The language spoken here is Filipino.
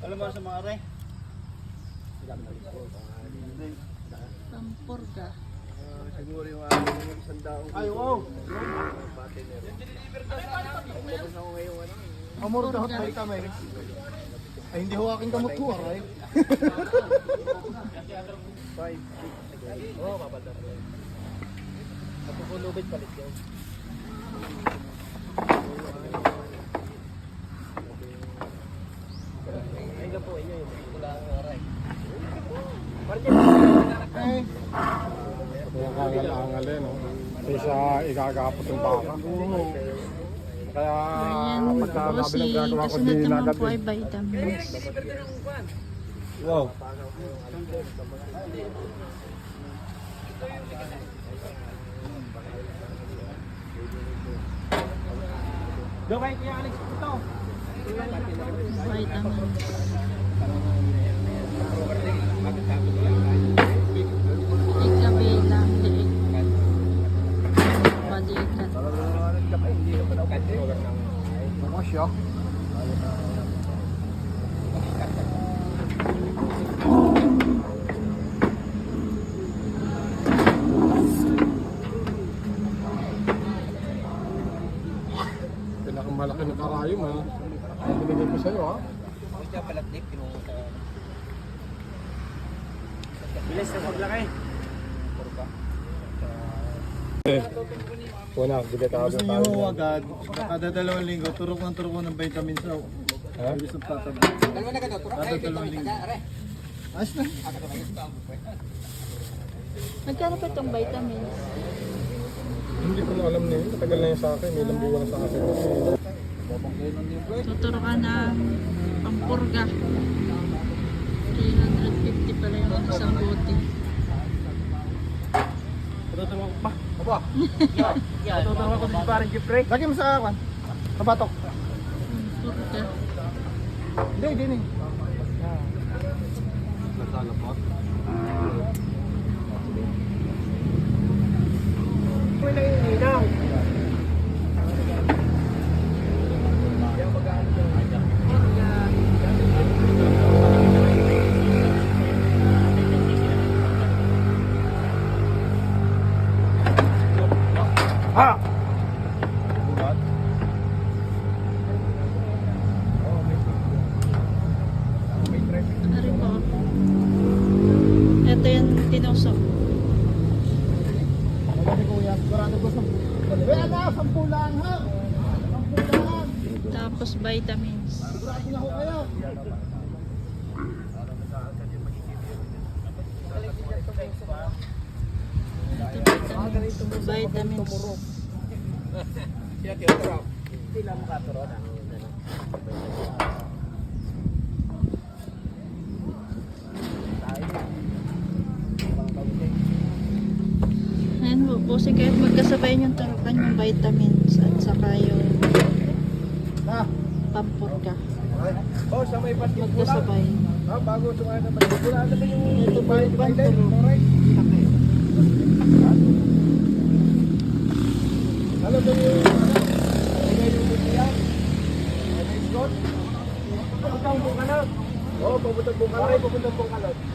Alam mo sa mga are? Pampurga. Siguro yung aking isang daong Ay, wow! Amor ka hot balik kami. Ay, hindi ho aking kamot ho, aray. Five, six. Oo, papadar. Kapupulubit palit yun. Ay, na po, inyo yung wala ang aray. Eh, Kaya kangal-angal eh, no? Kasi siya igagapot yung baka. Kaya pagka sabi ng gagawa ko, di nagad eh. vitamins. Wow. Gawin ko yung Alex ito. Vitamins. Ano siya? Pinakamalaki na karayom ha. Ang binigay ko sa'yo ha. Bilis na paglaki. Eh. Una, tayo Gusto niyo ho agad, kada dalawang linggo, turok ng turok ng vitamins raw. Ha? Bilis ng tataba. Kada dalawang linggo. Ayos na. Magkano pa itong vitamins? Hindi ko na alam na yun. Matagal na yun sa akin. May ilang buwan na sa akin. Tuturo ka na pampurga. Pa. Aba. Patutulong ako sa parang Jeffrey. Lagi mo sa akin. Kabatok. Pampurga. Hindi, hindi. hindi. May nangininaw. Ha! Ari po. Ito yung tinusok. Ano ni Kuya? Sigurado ko sa... Kuya na, sampu lang ha! Sampu lang! Tapos vitamins. Sigurado na ho kayo. Ito vitamins. Ayan po, busin kayo magkasabay yung turukan yung vitamins at saka yung Ha? pampurga. Oh. Magkasabay. Ha, bago sumaya naman. Ito po yung Biden. Panturo. Alright. Ano ba yung... Ano